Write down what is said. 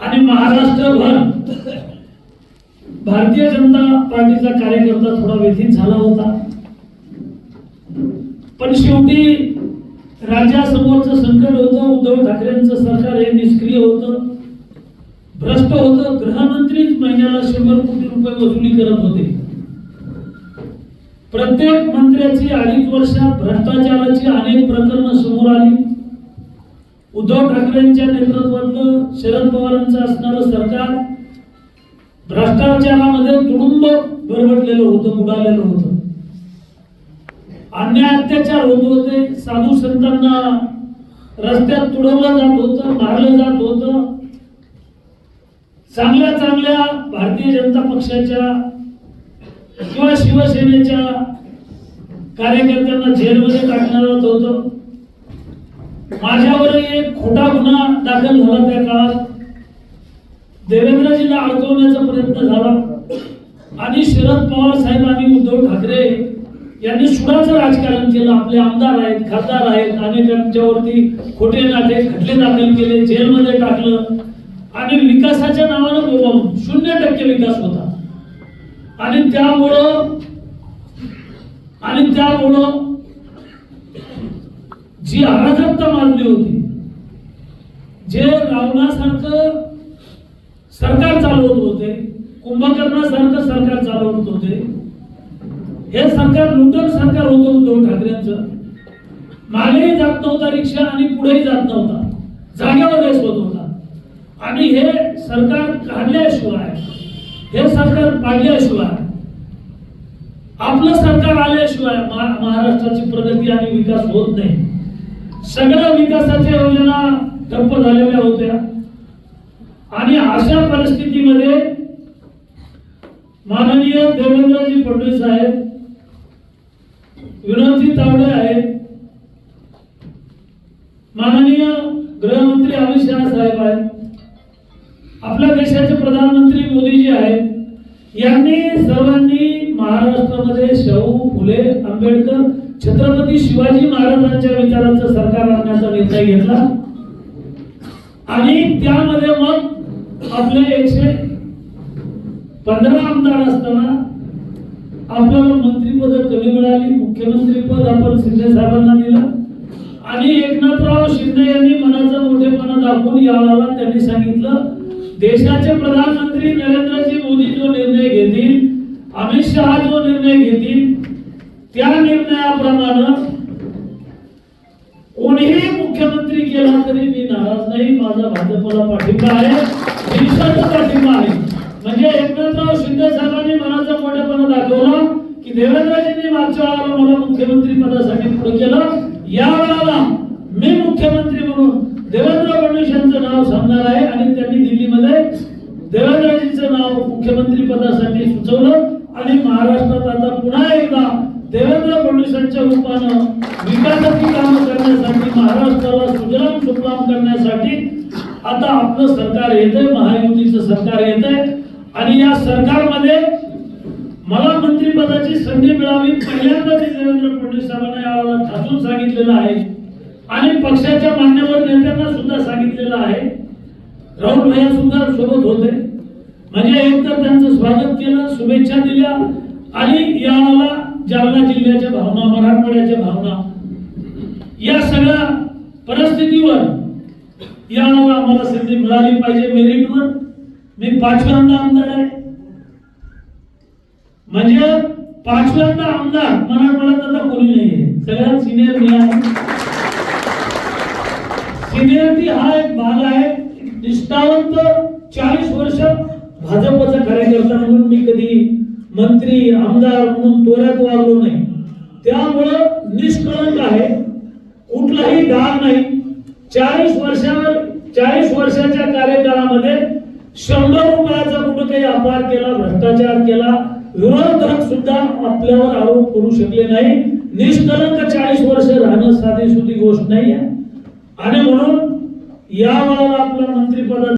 आणि महाराष्ट्रभर भारतीय जनता पार्टीचा कार्यकर्ता थोडा व्यथित झाला होता. पण शेवटी राज्यासमोरचं संकट होतं उद्धव ठाकरेंचं सरकार हे निष्क्रिय होतं भ्रष्ट होतं. गृहमंत्रीच महिन्याला शंभर कोटी रुपये वसुली करत होते. प्रत्येक मंत्र्याची अडीच वर्षात भ्रष्टाचाराची अनेक प्रकरणं समोर आली. उद्धव ठाकरेंच्या नेतृत्वातलं शरद पवारांचं असणारं सरकार भ्रष्टाचारामध्ये तुडुंब गरबटलेलं होतं बुडालेलं होतं. अन्याय अत्याचार होत होते. साधू संतांना रस्त्यात तुडवलं जात होतं मारलं जात होतं. चांगल्या चांगल्या भारतीय जनता पक्षाच्या किंवा शिवसेनेच्या कार्यकर्त्यांना जेलमध्ये टाकण्यात येत होतं. माझ्यावर एक खोटा गुन्हा दाखल झाला त्या काळात. देवेंद्रजीला अडकवण्याचा प्रयत्न झाला. आणि शरद पवार साहेब आणि उद्धव ठाकरे यांनी सुडाचं राजकारण केलं. आपले आमदार आहेत खासदार आहेत अनेकांच्यावरती खोटे नाटे खटले दाखल केले जेलमध्ये टाकलं. आणि विकासाच्या नावानं बोलवून शून्य टक्के विकास होता. आणि त्यामुळं आणि त्यामुळं जी अराजकता मानली होती. जे रावणासारखं सरकार चालवत होते कुंभकर्णासारखं सरकार चालवत होते हे सरकार लुटन सरकार होतं उद्धव ठाकरेंचं. मागेही जात नव्हता रिक्षा आणि पुढेही जात नव्हता. जागेवर बसवत होत. होता आणि हे सरकार काढल्याशिवाय हे सरकार पाडल्याशिवाय आपलं सरकार आल्याशिवाय महाराष्ट्राची प्रगती आणि विकास होत नाही. सगळ्या विकासाच्या योजना ठप्प झालेल्या होत्या. आणि अशा परिस्थितीमध्ये माननीय देवेंद्रजी फडणवीस आहेत विनोदजी तावडे आहेत. माननीय गृहमंत्री अमित शहा साहेब आहेत. आपल्या देशाचे प्रधानमंत्री मोदीजी आहेत. यांनी सर्वांनी महाराष्ट्रामध्ये शाहू फुले आंबेडकर छत्रपती शिवाजी महाराजांच्या विचारांचं सरकार आणण्याचा निर्णय घेतला. आणि त्यामध्ये मग आपले एकशे पंधरा आमदार असताना आपल्याला मंत्रीपद कमी मिळाली मुख्यमंत्री पद आपण शिंदे साहेबांना दिलं. आणि एकनाथराव शिंदे यांनी मनाचं मोठेपणा दाखवून यावेळेला त्यांनी सांगितलं. देशाचे प्रधानमंत्री नरेंद्रजी मोदी जो निर्णय घेतील अमित शहा जो निर्णय घेतील त्या निर्णयाप्रमाणे कोणीही मुख्यमंत्री केला तरी मी नाराज नाही. माझा भाजपला पाठिंबा आहे. देशाचा पाठिंबा आहे. म्हणजे एकनाथराव शिंदे साहेबांनी मनाचा मोठेपणा दाखवला की देवेंद्रजींनी मागच्या वेळाला मला मुख्यमंत्री पदासाठी पुढे केलं. या वेळाला मी मुख्यमंत्री म्हणून देवेंद्र फडणवीस यांचं नाव सांगणार आहे आणि त्यांनी दिल्लीमध्ये देवेंद्रजींचं नाव मुख्यमंत्री पदासाठी सुचवलं. आणि महाराष्ट्रात आता पुन्हा एकदा देवेंद्र फडणवीसांच्या रूपानं विकासाची कामं करण्यासाठी महाराष्ट्राला सुजलाम सुफलाम करण्यासाठी आता आपलं सरकार येतंय महायुतीचं सरकार येतंय. आणि या सरकारमध्ये मला मंत्रिपदाची संधी मिळावी पहिल्यांदा मी देवेंद्र फडणवीस साहेबांना यावेळेला ठासून सांगितलेलं आहे. आणि पक्षाच्या मान्यवर नेत्यांना सुद्धा सांगितलेलं आहे. राहुल भैया सुद्धा सोबत होते. म्हणजे एकतर त्यांचं स्वागत केलं शुभेच्छा दिल्या. आणि यावेळेला जालना जिल्ह्याच्या भावना मराठवाड्याच्या भावना या सगळ्या परिस्थितीवर या आम्हाला संधी मिळाली पाहिजे. मेरिटवर मी पाचव्यांदा आमदार आहे. म्हणजे पाचव्यांदा आमदार मराठवाड्यात आता कोणी नाहीये सगळ्यात सिनियर मी आहे. सिनियरिटी हा एक भाग आहे. निष्ठावंत चाळीस वर्ष भाजपचा कार्यकर्ता म्हणून मी कधी मंत्री आमदार म्हणून तोऱ्यात वागलो नाही. त्यामुळं निष्कळंक आहे. कुठलाही डाग नाही. चाळीस वर्षावर चाळीस वर्षाच्या कार्यकाळामध्ये शंभर रुपयाचा कुठं काही अपार केला भ्रष्टाचार केला. विरोधक सुद्धा आपल्यावर आरोप करू शकले नाही. निष्कलंक चाळीस वर्ष राहणं साधी सुधी गोष्ट नाही आहे. आणि म्हणून या वेळेला आपलं मंत्रिपदात